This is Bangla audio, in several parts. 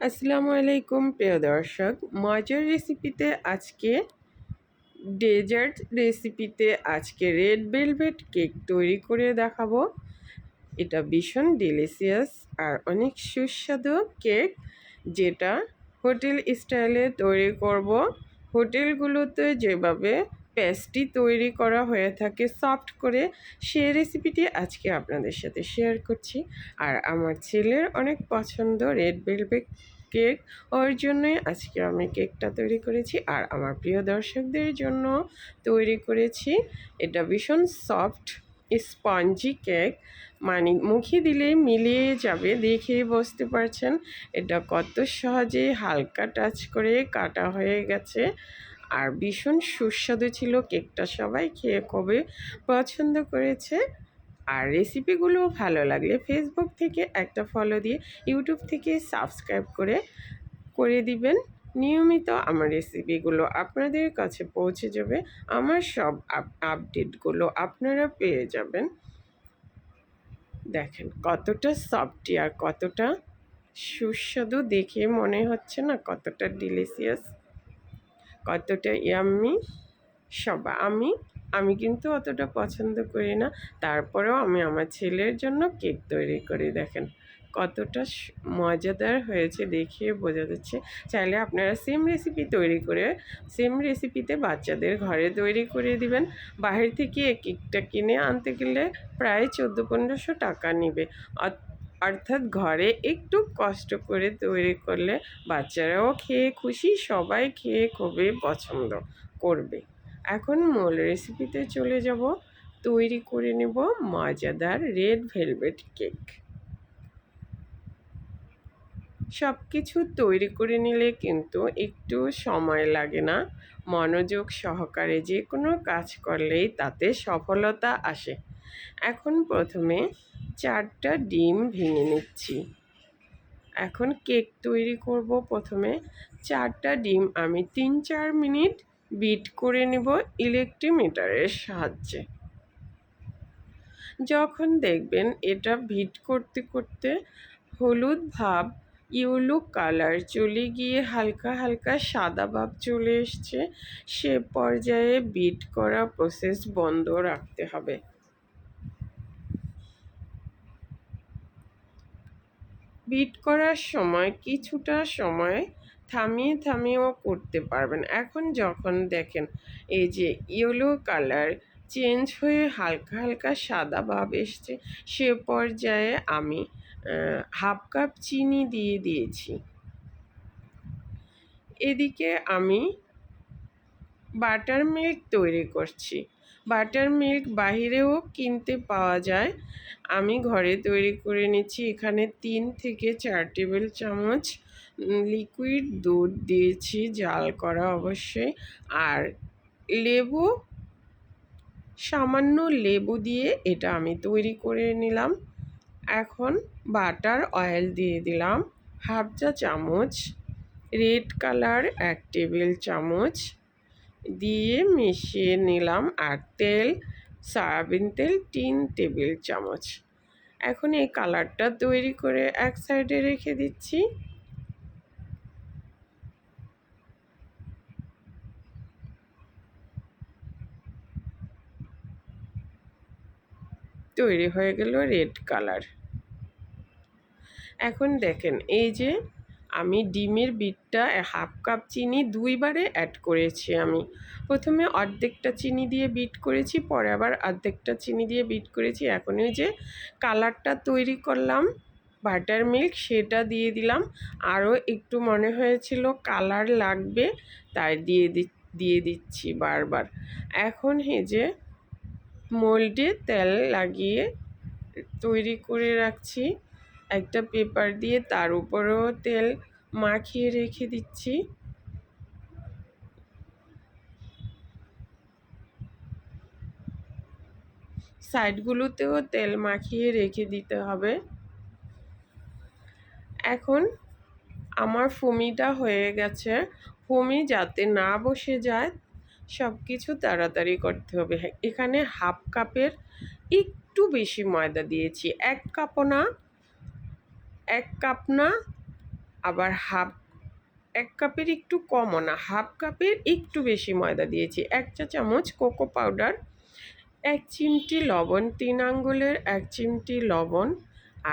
আসসালামু আলাইকুম, প্রিয় দর্শক। মজার রেসিপিতে আজকে, ডেজার্ট রেসিপিতে আজকে রেড ভেলভেট কেক তৈরি করে দেখাবো। এটা ভীষণ ডিলিশিয়াস আর অনেক সুস্বাদু কেক, যেটা হোটেল স্টাইলে তৈরি করব। হোটেলগুলোতে যেভাবে পেস্ট্রি তৈরি করা হয়ে থাকে সফট করে। সে রেসিপিটি আজকে আপনাদের সাথে শেয়ার করছি। আর আমার ছেলের অনেক পছন্দ রেড ভেলভেট কেক ওর জন্যই আজকে আমি কেকটা তৈরি করেছি। আর আমার প্রিয় দর্শকদের জন্য তৈরি করেছি। এটা ভীষণ সফট স্পঞ্জি কেক মানে মুখে দিলে মিলিয়ে যাবে, দেখে বুঝতে পারছেন। এটা কত সহজে হালকা টাচ করে কাটা হয়ে গেছে। আর ভীষণ সুস্বাদু ছিল কেকটা সবাই খেয়ে কবে পছন্দ করেছে। আর রেসিপিগুলো ভালো লাগলে ফেসবুক থেকে একটা ফলো দিয়ে ইউটিউব থেকে সাবস্ক্রাইব করে করে দিবেন। নিয়মিত আমার রেসিপিগুলো আপনাদের কাছে পৌঁছে যাবে। আমার সব আপডেটগুলো আপনারা পেয়ে যাবেন। দেখেন কতটা সফটি আর কতটা সুস্বাদু দেখে মনে হচ্ছে না, কতটা ডিলিশিয়াস কতটা ইয়াম্মি সব, আমি আমি কিন্তু অতটা পছন্দ করি না। তারপরেও আমি আমার ছেলের জন্য কেক তৈরি করি, দেখেন। কতটা মজাদার হয়েছে দেখিয়ে বোঝা যাচ্ছে। চাইলে আপনারা সেম রেসিপি তৈরি করে সেম রেসিপিতে বাচ্চাদের ঘরে তৈরি করে দিবেন। বাহির থেকে কেকটা কিনে আনতে গেলে প্রায় চোদ্দ পনেরোশো টাকা নেবে। অর্থাৎ ঘরে একটু কষ্ট করে তৈরি করলে বাচ্চারাও খেয়ে খুশি, সবাই খেয়ে খুবই পছন্দ করবে। এখন মূল রেসিপিতে চলে যাব। তৈরি করে নেব মজাদার রেড ভেলভেট কেক সব কিছু তৈরি করে নিলে কিন্তু একটু সময় লাগে না। মনোযোগ সহকারে যে কোনো কাজ করলেই তাতে সফলতা আসে। এখন প্রথমে চারটা ডিম ভেঙে নিচ্ছি। এখন কেক তৈরি করব প্রথমে। চারটা ডিম আমি তিন চার মিনিট বিট করে নেব ইলেকট্রিমিটারের সাহায্যে। যখন দেখবেন এটা ভিট করতে করতে হলুদ ভাব ইউলো কালার চলে গিয়ে হালকা হালকা সাদা ভাব চলে এসছে, সে পর্যায়ে বিট করা প্রসেস বন্ধ রাখতে হবে। বিট করার সময় কিছুটা সময় থামিয়ে থামিয়েও করতে পারবেন। এখন যখন দেখেন এই যে ইয়েলো কালার চেঞ্জ হয়ে হালকা হালকা সাদা ভাব এসছে, সে পর্যায়ে আমি হাফ কাপ চিনি দিয়ে দিয়েছি। এদিকে আমি বাটার মিল্ক তৈরি করছি। বাটার মিল্ক বাহিরেও কিনতে পাওয়া যায়। আমি ঘরে তৈরি করে নিচ্ছি এখানে তিন থেকে চার টেবিল চামচ লিকুইড দুধ দিয়েছি, জাল করা অবশ্যই। আর লেবু, সামান্য লেবু দিয়ে এটা আমি তৈরি করে নিলাম। এখন বাটার অয়েল দিয়ে দিলাম। হাফ চা চামচ, রেড কালার এক টেবিল চামচ দিয়ে মিশিয়ে নিলাম আর তেল, সয়াবিন তেল, তিন টেবিল চামচ। এখন এই কালারটা তৈরি করে এক সাইডে রেখে দিচ্ছি। তৈরি হয়ে গেল রেড কালার। এখন দেখেন, এই যে আমি ডিমের বিটটা হাফ কাপ চিনি দুইবারে অ্যাড করেছি আমি। প্রথমে অর্ধেকটা চিনি দিয়ে বিট করেছি, পরে আবার অর্ধেকটা চিনি দিয়ে বিট করেছি। এখন ওই যে কালারটা তৈরি করলাম বাটার মিল্ক সেটা দিয়ে দিলাম। আরও একটু মনে হয়েছিল কালার লাগবে, তাই দিয়ে দিয়ে দিচ্ছি বারবার। এখন হেজে মোল্ডে তেল লাগিয়ে তৈরি করে রাখছি। একটা পেপার দিয়ে তার উপরেও তেল মাখিয়ে রেখে দিচ্ছি। সাইডগুলোতেও তেল মাখিয়ে রেখে দিতে হবে। এখন আমার ফুমিটা হয়ে গেছে। ফুমি যাতে না বসে যায় সব কিছু তাড়াতাড়ি করতে হবে। এখানে হাফ কাপের একটু বেশি ময়দা দিয়েছি। এক কাপও না এক কাপ না, আবার হাফ, এক কাপের একটু কমও না, হাফ কাপের একটু বেশি ময়দা দিয়েছি, এক চা চামচ কোকো পাউডার, এক চিমটি লবণ, তিন আঙ্গুলের এক চিমটি লবণ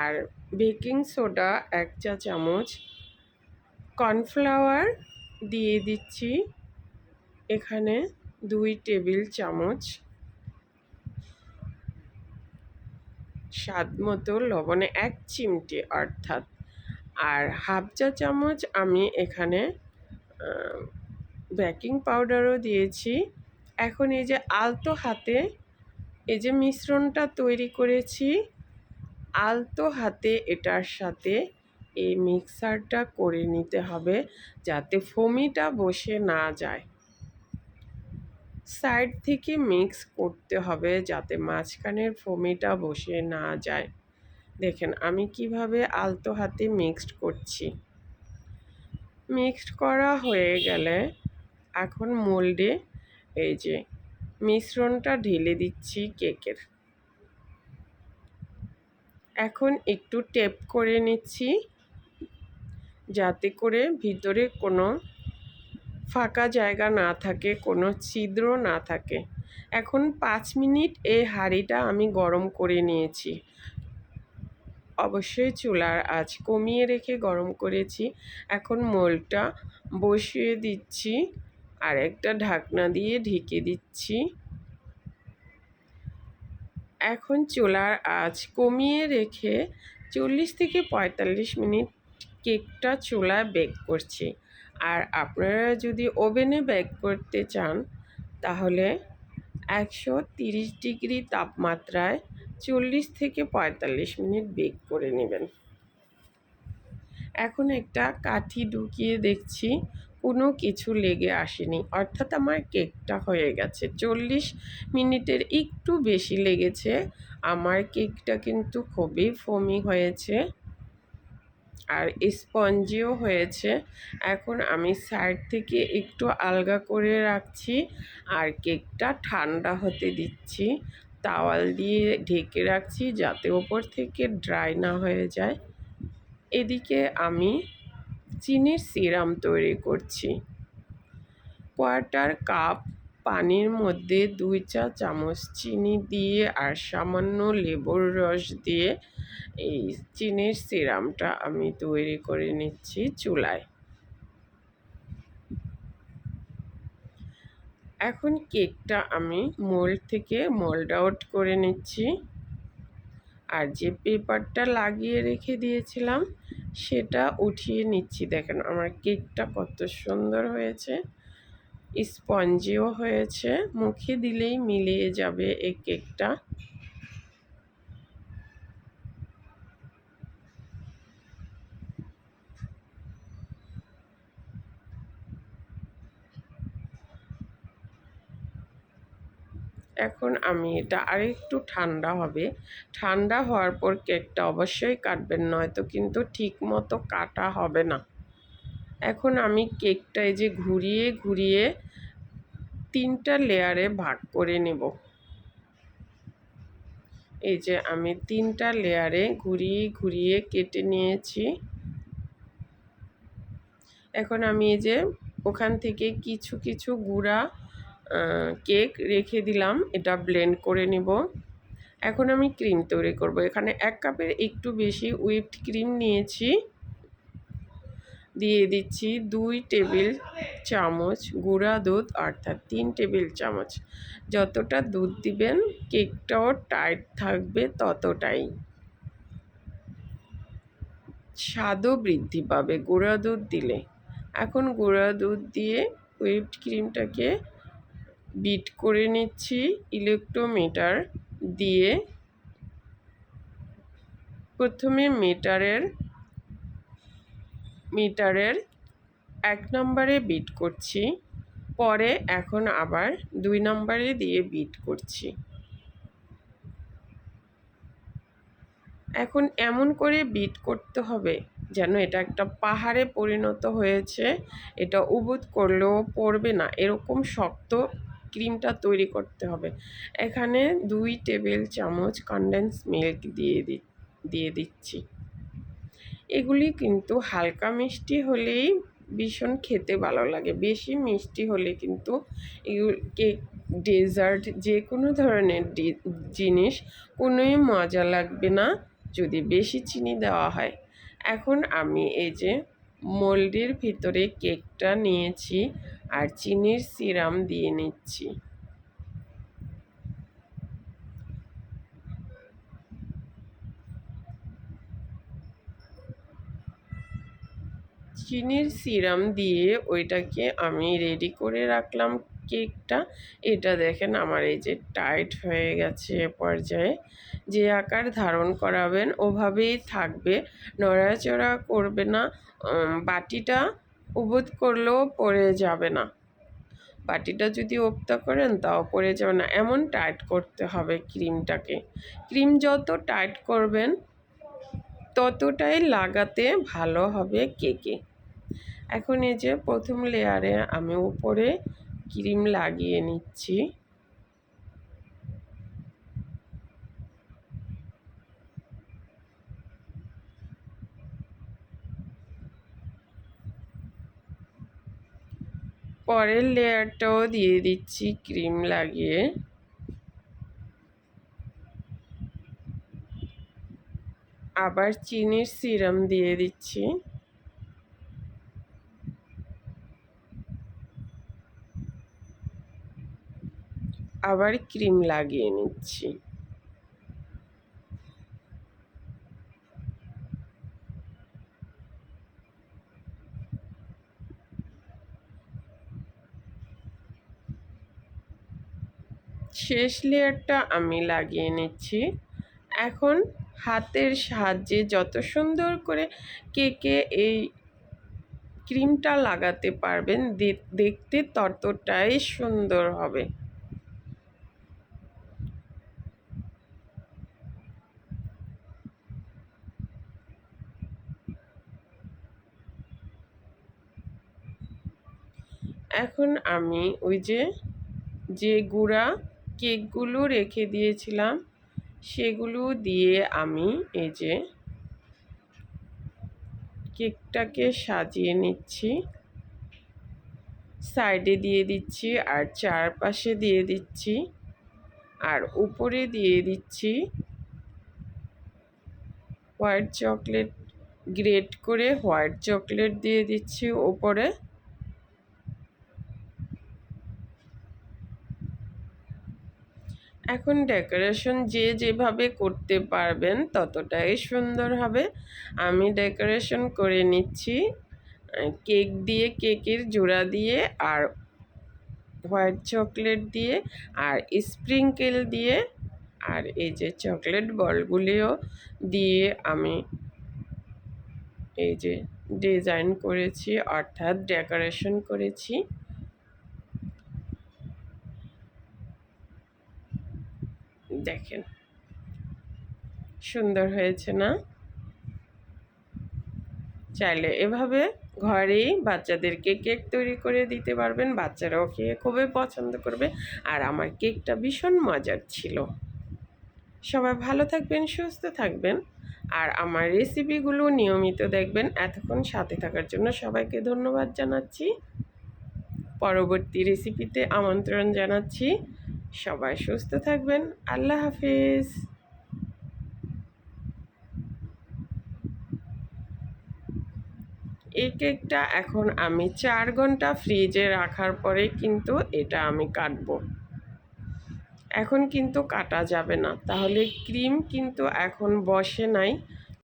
আর বেকিং সোডা এক চা চামচ কর্নফ্লাওয়ার দিয়ে দিচ্ছি, এখানে দুই টেবিল চামচ স্বাদ মতো লবণে এক চিমটি অর্থাৎ। আর হাফ চা চামচ আমি এখানে বেকিং পাউডারও দিয়েছি। এখন এই যে আলতো হাতে এই যে মিশ্রণটা তৈরি করেছি, আলতো হাতে এটার সাথে এই মিক্সারটা করে নিতে হবে যাতে ফমিটা বসে না যায়। সাইড থেকে মিক্স করতে হবে যাতে মাঝখানের ফমিটা বসে না যায়। দেখেন, আমি কীভাবে আলতো হাতে মিক্সড করছি। মিক্সড করা হয়ে গেলে এখন মোল্ডে এই যে মিশ্রণটা ঢেলে দিচ্ছি কেকের। এখন একটু টেপ করে নিচ্ছি যাতে করে ভিতরে কোনো ফাঁকা জায়গা না থাকে, কোনো ছিদ্র না থাকে। এখন পাঁচ মিনিট এই হাঁড়িটা আমি গরম করে নিয়েছি। অবশ্যই চুলার আঁচ কমিয়ে রেখে গরম করেছি। এখন মোলটা বসিয়ে দিচ্ছি আর একটা ঢাকনা দিয়ে ঢেকে দিচ্ছি। এখন চুলার আঁচ কমিয়ে রেখে চল্লিশ থেকে পঁয়তাল্লিশ মিনিট কেকটা চুলায় বেক করছি। আর আপনারা যদি ওভেনে বেক করতে চান, তাহলে একশো তিরিশ ডিগ্রি তাপমাত্রায় চল্লিশ থেকে পঁয়তাল্লিশ মিনিট বেক করে নেবেন। এখন একটা কাঠি ঢুকিয়ে দেখছি, কোনো কিছু লেগে আসেনি। অর্থাৎ আমার কেকটা হয়ে গেছে। চল্লিশ মিনিটের একটু বেশি লেগেছে। আমার কেকটা কিন্তু খুবই ফমি হয়েছে। আর স্পঞ্জিও হয়েছে। এখন আমি সাইড থেকে একটু আলগা করে রাখছি আর কেকটা ঠান্ডা হতে দিচ্ছি। তাওয়াল দিয়ে ঢেকে রাখছি যাতে ওপর থেকে ড্রাই না হয়ে যায়। এদিকে আমি চিনির সিরাম তৈরি করছি। কোয়ার্টার কাপ পানির মধ্যে দুই চা চামচ চিনি দিয়ে আর সামান্য লেবুর রস দিয়ে এই চিনির সিরামটা আমি তৈরি করে নিচ্ছি চুলায়। এখন কেকটা আমি মোল্ড থেকে মোল্ড আউট করে নিচ্ছি। আর যে পেপারটা লাগিয়ে রেখে দিয়েছিলাম সেটা উঠিয়ে নিচ্ছি। দেখেন আমার কেকটা কত সুন্দর হয়েছে। স্পঞ্জিও হয়েছে। মুখে দিলেই মিলিয়ে যাবে এই কেকটা এখন আমি, এটা আরেকটু ঠান্ডা হবে। ঠান্ডা হওয়ার পর কেকটা অবশ্যই কাটবেন, নয়তো কিন্তু ঠিক মতো কাটা হবে না। এখন আমি কেকটা এই যে ঘুরিয়ে ঘুরিয়ে তিনটা লেয়ারে ভাগ করে নেব। এই যে আমি তিনটা লেয়ারে ঘুরিয়ে ঘুরিয়ে কেটে নিয়েছি। এখন আমি এই যে ওখান থেকে কিছু কিছু গুঁড়া কেক রেখে দিলাম, এটা ব্লেন্ড করে নিব। এখন আমি ক্রিম তৈরি করব। এখানে এক কাপের একটু বেশি হুইপড ক্রিম নিয়েছি। দিয়ে দিচ্ছি দুই টেবিল চামচ গুঁড়া দুধ, অর্থাৎ তিন টেবিল চামচ। যতটা দুধ দিবেন, কেকটাও টাইট থাকবে ততটাই। স্বাদও বৃদ্ধি পাবে গুঁড়া দুধ দিলে। এখন গুঁড়া দুধ দিয়ে হুইপড ক্রিমটাকে বিট করে নিচ্ছি ইলেকট্রোমিটার দিয়ে। প্রথমে মিটারের মিটারের এক নম্বরে বিট করছি, পরে এখন আবার দুই নম্বরে দিয়ে বিট করছি। এখন এমন করে বিট করতে হবে যেন এটা একটা পাহাড়ে পরিণত হয়েছে, এটা উবুত করলেও পড়বে না। এরকম শক্ত ক্রিমটা তৈরি করতে হবে। এখানে দুই টেবিল চামচ কনডেন্স মিল্ক দিয়ে দিয়ে দিচ্ছি। এগুলি কিন্তু হালকা মিষ্টি হলেই ভীষণ খেতে ভালো লাগে। বেশি মিষ্টি হলে কিন্তু কেক ডেজার্ট যে কোনো ধরনের জিনিস কোনোই মজা লাগবে না যদি বেশি চিনি দেওয়া হয়। এখন আমি এই যে মোল্ডের ভিতরে কেকটা নিয়েছি আর চিনির সিরাম দিয়ে নিচ্ছি। চিনির সিরাম দিয়ে ওইটাকে আমি রেডি করে রাখলাম কেকটা এটা দেখেন আমার এই যে টাইট হয়ে গেছে পর্যায়ে। যে আকার ধারণ করাবেন ওভাবেই থাকবে। নড়াচড়া করবে না বাটিটা উবুত করলেও পড়ে যাবে না। বাটিটা যদি ওপ্তা করেন তাও পড়ে যাবে না। এমন টাইট করতে হবে ক্রিমটাকে ক্রিম যত টাইট করবেন, ততটাই লাগাতে ভালো হবে কেকে এখন এই যে প্রথম লেয়ারে আমি উপরে ক্রিম লাগিয়ে নিচ্ছি। পরের লেয়ারটাও দিয়ে দিচ্ছি ক্রিম লাগিয়ে। আবার চিনির সিরাম দিয়ে দিচ্ছি। আবার ক্রিম লাগিয়ে নিচ্ছি। শেষ লেয়ারটা আমি লাগিয়ে নিচ্ছি। এখন হাতের সাহায্যে যত সুন্দর করে কেকে এই ক্রিমটা লাগাতে পারবেন দেখতে ততটাই সুন্দর হবে। এখন আমি ওই যে যে গুঁড়া কেকগুলো রেখে দিয়েছিলাম, সেগুলো দিয়ে আমি এই যে কেকটাকে সাজিয়ে নিচ্ছি। সাইডে দিয়ে দিচ্ছি আর চারপাশে দিয়ে দিচ্ছি। আর উপরে দিয়ে দিচ্ছি হোয়াইট চকলেট, গ্রেট করে হোয়াইট চকলেট দিয়ে দিচ্ছি ওপরে। এখন ডেকোরেশন যে যেভাবে করতে পারবেন ততটাই সুন্দর হবে। আমি ডেকোরেশন করে নিচ্ছি। কেক দিয়ে, কেকের জোড়া দিয়ে আর হোয়াইট চকলেট দিয়ে আর স্প্রিঙ্কেল দিয়ে আর এই যে চকলেট বলগুলিও দিয়ে আমি এই যে ডিজাইন করেছি, অর্থাৎ ডেকোরেশন করেছি। দেখেন। সুন্দর হয়েছে না? চাইলে এভাবে ঘরেই বাচ্চাদেরকে কেক তৈরি করে দিতে পারবেন, বাচ্চারাও খেয়ে খুবই পছন্দ করবে। আর আমার কেকটা ভীষণ মজার ছিল। সবাই ভালো থাকবেন, সুস্থ থাকবেন। আর আমার রেসিপিগুলো নিয়মিত দেখবেন। এতক্ষণ সাথে থাকার জন্য সবাইকে ধন্যবাদ জানাচ্ছি। পরবর্তী রেসিপিতে আমন্ত্রণ জানাচ্ছি। সবাই সুস্থ থাকবেন। আল্লাহ হাফিজ। এই কেকটা এখন আমি চার ঘণ্টা ফ্রিজে রাখার পরে কিন্তু এটা আমি কাটবো। এখন কিন্তু কাটা যাবে না। তাহলে ক্রিম কিন্তু এখন বসে নাই।